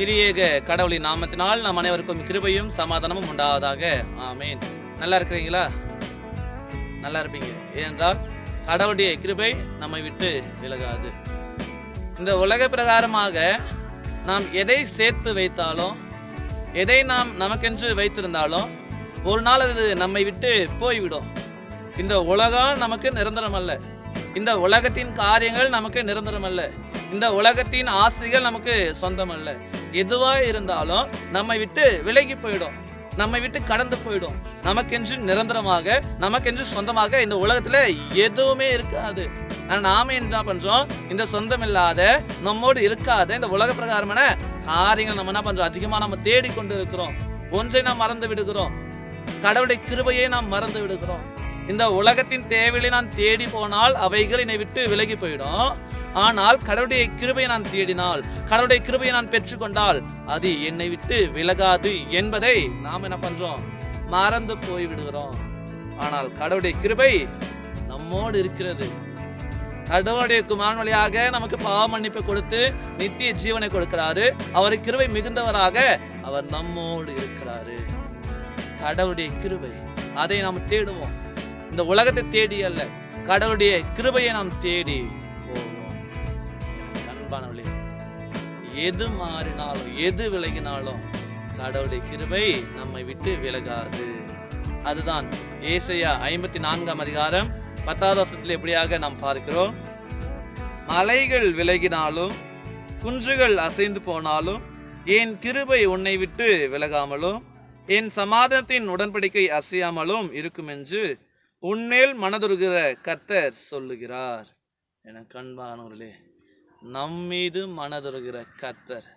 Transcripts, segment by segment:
திரியேக கடவுளின் நாமத்தினால் நம் அனைவருக்கும் கிருபையும் சமாதானமும் உண்டாவதாக. ஆமேன். நல்லா இருக்கிறீங்களா? நல்லா இருப்பீங்க. ஏனென்றால் கடவுளுடைய கிருபை நம்மை விட்டு விலகாது. இந்த உலக பிரகாரமாக நாம் எதை சேர்த்து வைத்தாலும் எதை நாம் நமக்கென்று வைத்திருந்தாலும் ஒரு நாள் அது நம்மை விட்டு போய்விடும். இந்த உலகம் நமக்கு நிரந்தரம் அல்ல இந்த உலகத்தின் காரியங்கள் நமக்கு நிரந்தரம் அல்ல இந்த உலகத்தின் ஆசைகள் நமக்கு சொந்தம் அல்ல எதுவா இருந்தாலும் நம்மை விட்டு விலகி போயிடும். நம்மை விட்டு கடந்து போயிடும். நமக்கென்று நிரந்தரமாக நமக்கென்று சொந்தமாக இந்த உலகத்துல எதுவுமே இருக்காது. ஆனால் நாம என்ன பண்றோம்? இந்த சொந்தம் இல்லாத நம்மோடு இருக்காத இந்த உலக பிரகாரமான காரியங்கள் நம்ம என்ன பண்றோம்? அதிகமா நம்ம தேடிக்கொண்டு இருக்கிறோம் ஒன்றை நாம் மறந்து விடுகிறோம். கடவுளுடைய கிருபையை நாம் மறந்து விடுகிறோம். இந்த உலகத்தின் தேவையை நான் தேடி போனால் அவைகள் என்னை விட்டு விலகி போயிடும். ஆனால் கடவுளுடைய கிருபையை நான் தேடினால் கடவுளுடைய கிருபையை நான் பெற்றுக்கொண்டால் அது என்னை விட்டு விலகாது என்பதை நாம் என்ன பண்றோம்? மறந்து போய் விடுகிறோம் ஆனால் கடவுளுடைய கிருபை நம்மோடு இருக்கிறது. கடவுளுடைய குமாரன் வழியாக நமக்கு பாவ மன்னிப்பை கொடுத்து நித்திய ஜீவனை கொடுக்கிறாரு. அவரை கிருபை மிகுந்தவராக அவர் நம்மோடு இருக்கிறாரு. கடவுளுடைய கிருபை அதை நாம் தேடுவோம். இந்த உலகத்தை தேடி அல்ல கடவுளுடைய கிருபையை நாம் தேடி அன்பானவளே எது மாறினாலும் எது விலகினாலும் கடவுளுடைய கிருபை நம்மை விட்டு விலகாது. அதுதான் ஏசையா ஐம்பத்தி நான்காம் அதிகாரம் பத்தாவது வருஷத்தில் எப்படியாக நாம் பார்க்கிறோம்? மலைகள் விலகினாலும் குன்றுகள் அசைந்து போனாலும் என் கிருபை உன்னை விட்டு விலகாமலும் என் சமாதானத்தின் உடன்படிக்கை அசையாமலும் இருக்கும் என்று உன்மேல் மனதுருகிற கத்தர் சொல்லுகிறார். என கண்பானவர்களே நம்மீது மனதுருகிற கத்தர்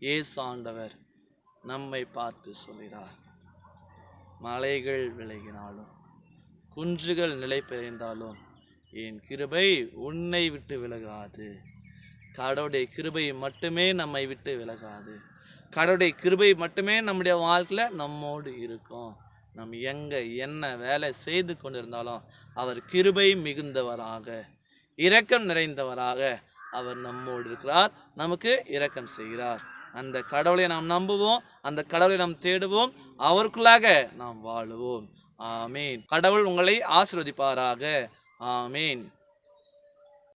ஏசாண்டவர் நம்மை பார்த்து சொல்கிறார். மலைகள் விலகினாலும் குன்றுகள் நிலை பெயர்ந்தாலும் என் கிருபை உன்னை விட்டு விலகாது. கடவுடைய கிருபை மட்டுமே நம்மை விட்டு விலகாது. கடவுடைய கிருபை மட்டுமே நம்முடைய வாழ்க்கையில் நம்மோடு இருக்கும். நம்ம எங்கே என்ன வேலை செய்து கொண்டிருந்தாலும் அவர் கிருபை மிகுந்தவராக இரக்கம் நிறைந்தவராக அவர் நம்மோடு இருக்கிறார் நமக்கு இரக்கம் செய்கிறார். அந்த கடவுளை நாம் நம்புவோம் அந்த கடவுளை நாம் தேடுவோம் அவருக்குள்ளாக நாம் வாழுவோம். ஆமீன். கடவுள் உங்களை ஆசிர்வதிப்பாராக. ஆமீன்.